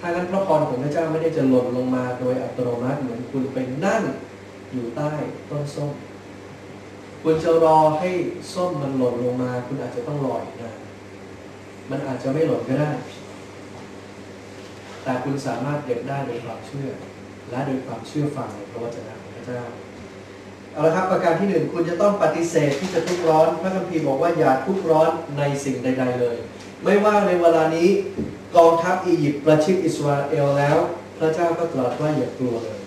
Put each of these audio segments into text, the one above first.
ถ้างั้นพระพรของพระเจ้าไม่ได้จะหล่นลงมาโดยอัตโนมัติเหมือนคุณไปนั่งอยู่ใต้ต้นส้ม คุณจะรอให้ส้มมันหล่นลงมา คุณอาจจะต้องรออีกนานมันอาจจะไม่หล่นก็ได้ แต่คุณสามารถเก็บได้โดยความเชื่อ และโดยความเชื่อฟังในพระวจนะของพระเจ้าเอาละครับประการที่หนึ่งคุณจะต้องปฏิเสธที่จะทุกข์ร้อน พระคัมภีร์บอกว่าอย่าทุกข์ร้อนในสิ่งใด ๆ เลย ไม่ว่าในเวลานี้ กองทัพอียิปต์ประชิดอิสราเอลแล้ว พระเจ้าก็ตรัสว่าอย่ากลัวเลย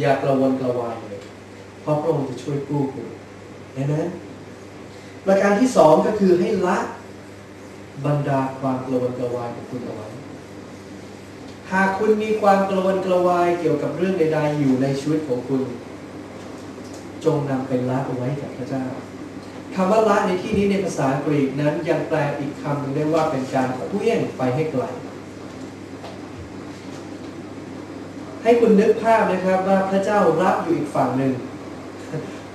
อย่ากระวนกระวายเลย เพราะพระองค์จะช่วยกู้คุณเห็นไหมประการที่สองก็คือให้ละบรรดาความกระวนกระวายของคุณเอาไว้ หากคุณมีความกระวนกระวายเกี่ยวกับเรื่องใดๆอยู่ในชีวิตของคุณ จงนำไปละเอาไว้กับพระเจ้า คำว่าละในที่นี้ในภาษากรีกนั้นยังแปลอีกคำหนึ่งได้ว่าเป็นการเคลื่อนไปให้ไกล ให้คุณนึกภาพนะครับว่าพระเจ้ารับอยู่อีกฝั่งหนึ่ง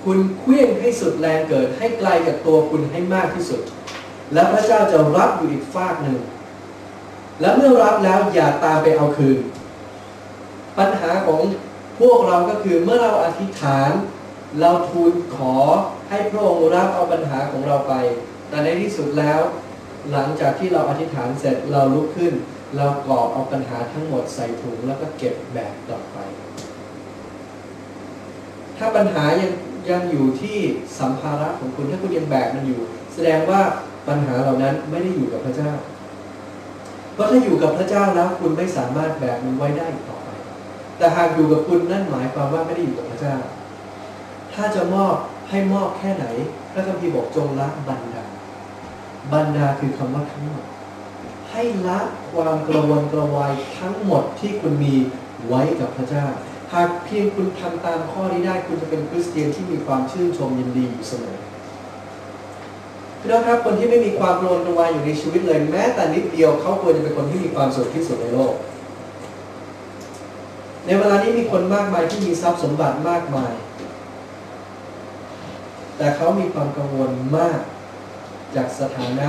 คุณเคลื่อนให้สุดแรงเกิด ให้ไกลจากตัวคุณให้มากที่สุด แล้วพระเจ้าจะรับอยู่อีกฝากหนึ่ง แล้วเมื่อรับแล้วอย่าตามไปเอาคืน ปัญหาของพวกเราก็คือเมื่อเราอธิษฐาน เราทูลขอ ให้พระองค์รับเอาปัญหาของเราไป แต่ในที่สุดแล้ว หลังจากที่เราอธิษฐานเสร็จเราลุกขึ้น เรากรอบเอาปัญหาทั้งหมดใส่ถุงแล้วก็เก็บแบกกลับไป ถ้าปัญหายังยังอยู่ที่สัมภาระของคุณถ้าคุณยังแบกมันอยู่ แสดงว่าปัญหาเหล่านั้นไม่ได้อยู่กับพระเจ้า เพราะถ้าอยู่กับพระเจ้าแล้วคุณไม่สามารถแบกมันไว้ได้ต่อไป แต่หากอยู่กับคุณนั่นหมายความว่าไม่ได้อยู่กับพระเจ้า ถ้าจะมอบ ให้มอบแค่ไหน พระคัมภีร์บอกจงละบรรดา บรรดาคือคำว่าทั้งหมด ให้ละความกระวนกระวายทั้งหมดที่คุณมีไว้กับพระเจ้า หากเพียงคุณทำตามข้อนี้ได้คุณจะเป็นคริสเตียนที่มีความชื่นชมยินดีอยู่เสมอพี่น้องครับคนที่ไม่มีความกระวนกระวายอยู่ในชีวิตเลย แม้แต่นิดเดียวเขาควรจะเป็นคนที่มีความสุขที่สุดในโลก ในเวลานี้มีคนมากมายที่มีทรัพย์สมบัติมากมาย แต่เขามีความกังวลมากจากสถานะ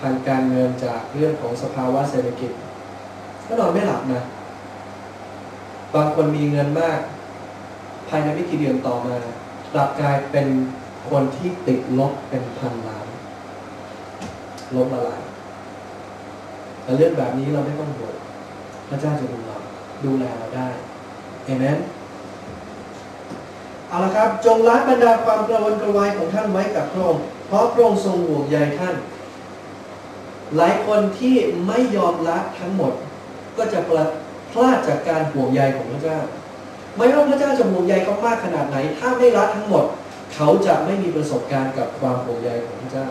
ทางการเงินจากเรื่องของสภาวะเศรษฐกิจก็นอนไม่หลับนะบางคนมีเงินมาก ภายในไม่กี่เดือนต่อมากลับกลายเป็นคนที่ติดลบเป็นพันล้านลบละลายแต่เรื่องแบบนี้เราไม่ต้องห่วงพระเจ้าจะดูเราดูแลเราได้เอเมน เอาละครับ จงละบรรดาความกระวนกระวายของท่านไว้กับพระองค์เพราะพระองค์ทรงห่วงใยท่าน หลายคนที่ไม่ยอมละทั้งหมด ก็จะพลาดจากการห่วงใยของพระเจ้า ไม่ว่าพระเจ้าจะห่วงใยเขามากขนาดไหน ถ้าไม่ละทั้งหมด เขาจะไม่มีประสบการณ์กับความห่วงใยของพระเจ้า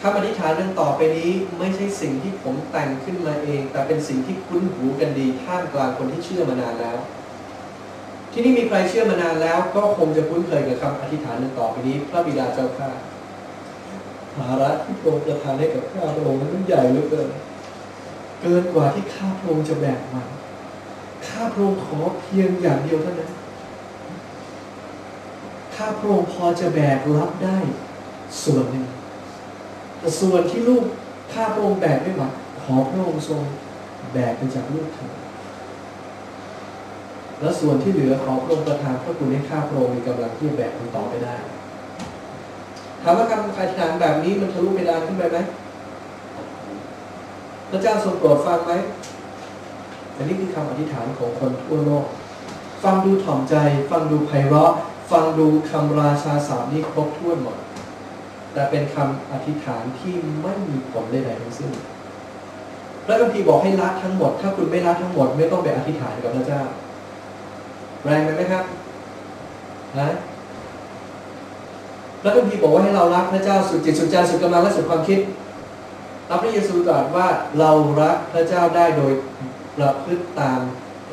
คำอธิษฐานเรื่องต่อไปนี้ไม่ใช่สิ่งที่ผมแต่งขึ้นมาเอง แต่เป็นสิ่งที่คุ้นหูกันดีท่ามกลางคนที่เชื่อมานานแล้ว ที่นี่มีใครเชื่อมานานแล้ว ก็คงจะคุ้นเคยกับคำอธิษฐานต่อไปนี้ พระบิดาเจ้าข้าภาระที่พระองค์ประทานให้กับข้าพระองค์นั้นใหญ่เหลือเกิน เกินกว่าที่ข้าพระองค์จะแบกมาข้าพระองค์ขอเพียงอย่างเดียวเท่านั้น ข้าพระองค์พอจะแบกรับได้ส่วนหนึ่ง แต่ส่วนที่ลูกข้าพระองค์แบกไม่ไหวขอพระองค์ทรงแบกไปจากลูกเถิด แล้วส่วนที่เหลือขอพระองค์ประทานพระคุณให้ข้าพระองค์มีกำลังที่จะแบกมันต่อไปได้ถามว่าคำอธิษฐานแบบนี้มันทะลุเพดานขึ้นไปไหมพระเจ้าทรงโปรดฟังไหมอันนี้คือคำอธิษฐานของคนทั่วโลก ฟังดูถ่อมใจ ฟังดูไพเราะ ฟังดูคำราชาสามนี้ครบถ้วนหมด แต่เป็นคำอธิษฐานที่ไม่มีผลใดๆทั้งสิ้นพระคัมภีร์บอกให้ละทั้งหมด ถ้าคุณไม่ละทั้งหมด ไม่ต้องไปอธิษฐานกับพระเจ้า แรงไหมครับนะพระคัมภีร์บอกว่าให้เรารักพระเจ้าสุดจิตสุดใจสุดกำลังและสุดความคิดพระเยซูตรัสว่าเรารักพระเจ้าได้โดยประพฤติตาม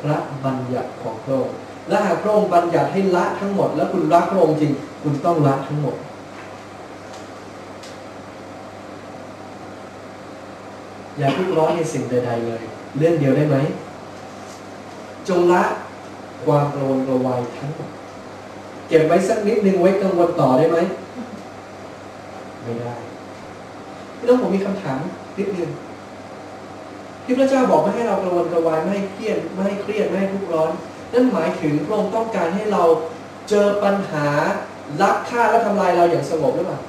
พระบัญญัติของพระองค์และหากพระองค์บัญญัติให้ละทั้งหมด แล้วคุณรักพระองค์จริง คุณต้องละทั้งหมด อย่าทุกร้อนในสิ่งใด ๆ เลย เรื่องเดียวได้ไหม จงละ ความกระวนกระวายทั้งหมดเก็บไว้สักนิดนึงไว้กังวลต่อได้ไหมไม่ได้พี่น้องผมมีคำถามนิดนึงที่พระเจ้าบอกไม่ให้เรากระวนกระวายไม่ให้เครียดไม่ให้เครียดไม่ให้ทุกข์ร้อน นั่นหมายถึงพระองค์ต้องการให้เราเจอปัญหาลักฆ่าและทำลายเราอย่างสงบหรือเปล่า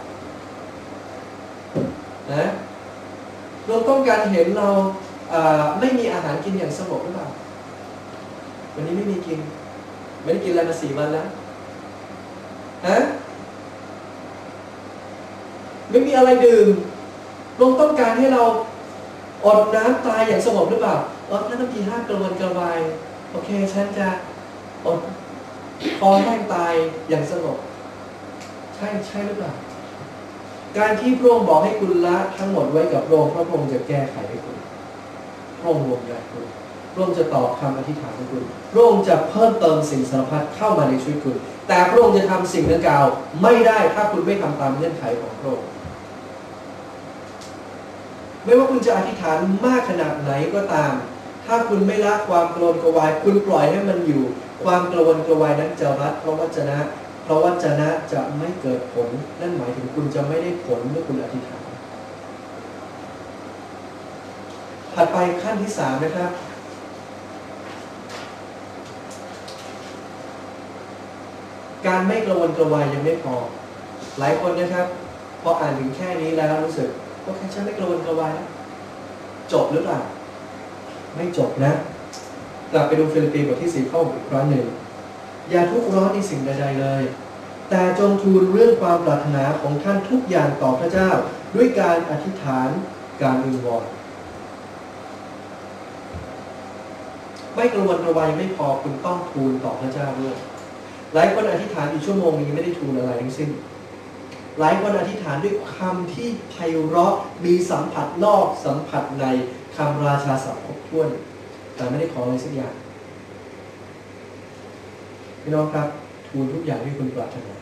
นะเราต้องการเห็นเราไม่มีอาหารกินอย่างสงบหรือเปล่า วันนี้ไม่มีกิน ไม่ได้กินอะไรมาสี่วันแล้วฮะไม่มีอะไรดื่มลงต้องการให้เราอดน้ำตายอย่างสงบหรือเปล่าออนั่นต้องกีห้ากระวนกระวายโอเคฉันจะอดคอแห้งตายอย่างสงบใช่ใช่หรือเปล่าการที่พระองค์บอกให้คุณละทั้งหมดไว้กับพระองค์พระองค์จะแก้ไขให้คุณพระองค์รวมใจคุณ พระองค์จะตอบคำอธิษฐานของคุณ พระองค์จะเพิ่มเติมสิ่งสารพัดเข้ามาในชีวิตคุณ แต่พระองค์จะทำสิ่งดังกล่าวไม่ได้ถ้าคุณไม่ทำตามเงื่อนไขของพระองค์ ไม่ว่าคุณจะอธิษฐานมากขนาดไหนก็ตาม ถ้าคุณไม่ละความกระวนกระวาย คุณปล่อยให้มันอยู่ ความกระวนกระวายนั้นจะรัดเพราะวจนะ เพราะวจนะจะไม่เกิดผล นั่นหมายถึงคุณจะไม่ได้ผลเมื่อคุณอธิษฐาน ถัดไปขั้นที่สามนะครับ การไม่กระวนกระวายยังไม่พอ หลายคนนะครับพออ่านถึงแค่นี้แล้วรู้สึกก็แค่ฉันไม่กระวนกระวายจบหรือเปล่า ไม่จบนะ กลับไปดูฟิลิปปีบทที่สี่ข้ออีกครั้งหนึ่ง อย่าทุกข์ร้อนในสิ่งใดๆเลย แต่จงทูลเรื่องความปรารถนาของท่านทุกอย่างต่อพระเจ้า ด้วยการอธิษฐานการวิงวอนไม่กระวนกระวายไม่พอคุณต้องทูลต่อพระเจ้าด้วย หลายคนอธิษฐานอยู่ชั่วโมงนี้ไม่ได้ทูลอะไรทั้งสิ้น หลายคนอธิษฐานด้วยคำที่ไพเราะมีสัมผัสนอกสัมผัสในคำราชาศัพท์ครบถ้วน แต่ไม่ได้ขออะไรสักอย่างพี่น้องครับทูลทุกอย่างที่คุณปรารถนา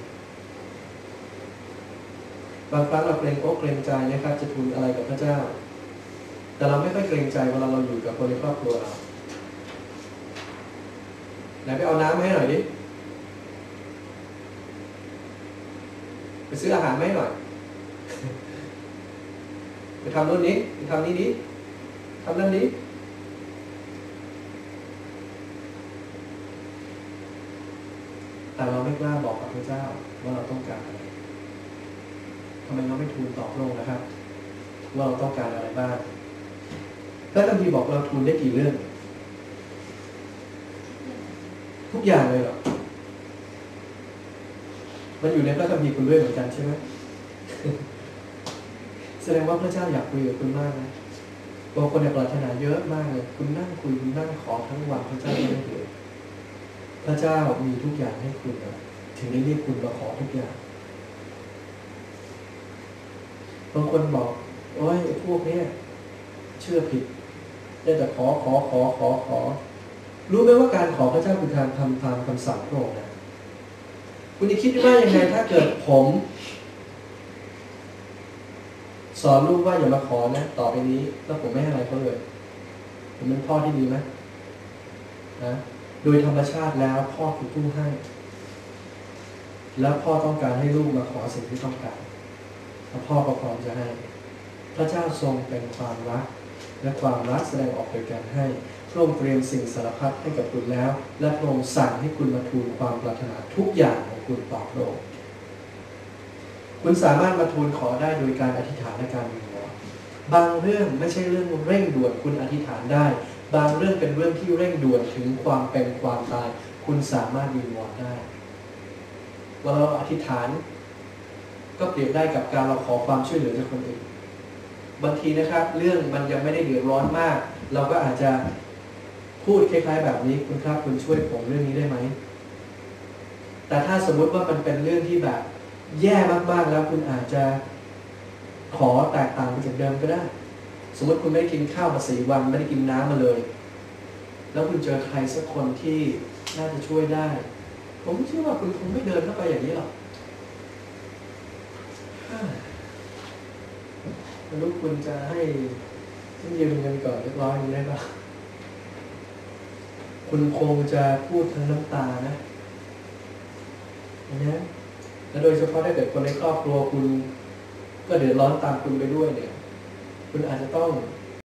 บางครั้งเราเกรงอกเกรงใจนะครับ จะทูลอะไรกับพระเจ้า แต่เราไม่ค่อยเกรงใจเวลาเราอยู่กับคนในครอบครัวเราไหนไปเอาน้ำมาให้หน่อยดิไป ซื้ออาหารไม่หน่อยไปทำนู่นนี้ไปทำนี้นี้ทำนั่นนี้แต่เราไม่กล้าบอกกับพระเจ้าว่าเราต้องการอะไรทำไมเราไม่ทูลตอบลงนะครับ ว่าเราต้องการอะไรบ้างพระคัมภีร์บอกเราทูลได้กี่เรื่อง ทุกอย่างเลยเหรอ มันอยู่ในพระคัมภีร์คุณด้วยเหมือนกันใช่ไหมแสดงว่าพระเจ้าอยากคุยกับคุณมากนะบางคนเนี่ยปรารถนาเยอะมากเลย คุณนั่งคุยคุณนั่งขอทั้งวันพระเจ้าไม่ได้เลยพระเจ้ามีทุกอย่างให้คุณนะถึงได้เรียกคุณมาขอทุกอย่างบางคนบอกโอ้ยพวกนี้เชื่อผิดได้แต่ขอขอขอขอขอ รู้ไหมว่าการขอพระเจ้าคือการทำตามคำสั่งพระองค์นะ คุณจะคิดว่ายังไงถ้าเกิดผม สอนลูกว่าอย่ามาขอนะ ต่อไปนี้ แล้วผมไม่ให้อะไรเขาเลย ผมเป็นพ่อที่ดีไหมนะโดยธรรมชาติแล้วพ่อคือผู้ให้ แล้วพ่อต้องการให้ลูกมาขอสิ่งที่ต้องการแล้วพ่อก็พร้อมจะให้ พระเจ้าทรงเป็นความรัก และความรักแสดงออกโดยการให้พระองค์เตรียมสิ่งสารพัดให้กับคุณแล้ว และพระองค์สั่งให้คุณมาทูลความปรารถนาทุกอย่างของ คุณต่อพระองค์คุณสามารถมาทูลขอได้โดยการอธิษฐานและการวิงวอนบางเรื่องไม่ใช่เรื่องเร่งด่วนคุณอธิษฐานได้ บางเรื่องเป็นเรื่องที่เร่งด่วนถึงความเป็นความตาย คุณสามารถวิงวอนได้เวลาเราอธิษฐาน ก็เปรียบได้กับการเราขอความช่วยเหลือจากคนอื่นบางทีนะครับ เรื่องมันยังไม่ได้เดือดร้อนมาก เราก็อาจจะพูดคล้ายๆ แบบนี้คุณครับคุณช่วยผมเรื่องนี้ได้ไหม แต่ถ้าสมมติว่ามันเป็นเรื่องที่แบบ แย่มากๆแล้วคุณอาจจะขอแตกต่างไปจากเดิมก็ได้ สมมติคุณไม่ได้กินข้าวมาสี่วันไม่ได้กินน้ำมาเลย แล้วคุณเจอใครสักคนที่น่าจะช่วยได้ ผมเชื่อว่าคุณคงไม่เดินเข้าไปอย่างนี้หรอกไม่รู้คุณจะให้ยืมเงินก่อนเรียบร้อยได้ปะคุณคงจะพูดทั้งน้ำตานะ นะและโดยเฉพาะถ้าเกิดคนในครอบครัวคุณ ก็เดือดร้อนตามคุณไปด้วยเนี่ย คุณอาจจะต้อง